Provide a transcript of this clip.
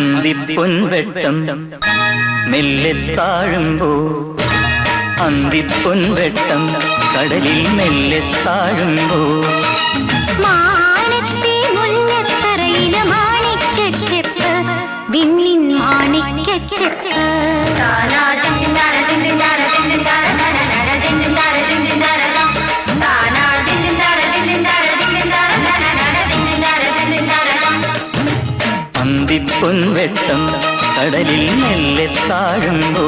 അന്തിപ്പൊൻവെട്ടം മെല്ലെ താഴുമ്പോ. അന്തിപ്പൊൻവെട്ടം കടലിൽ മെല്ലെ താഴുമ്പോ. മാനത്തെ മാണിക്കച്ചെപ്പ് കടലിൽ മെല്ലെ താഴുമ്പോ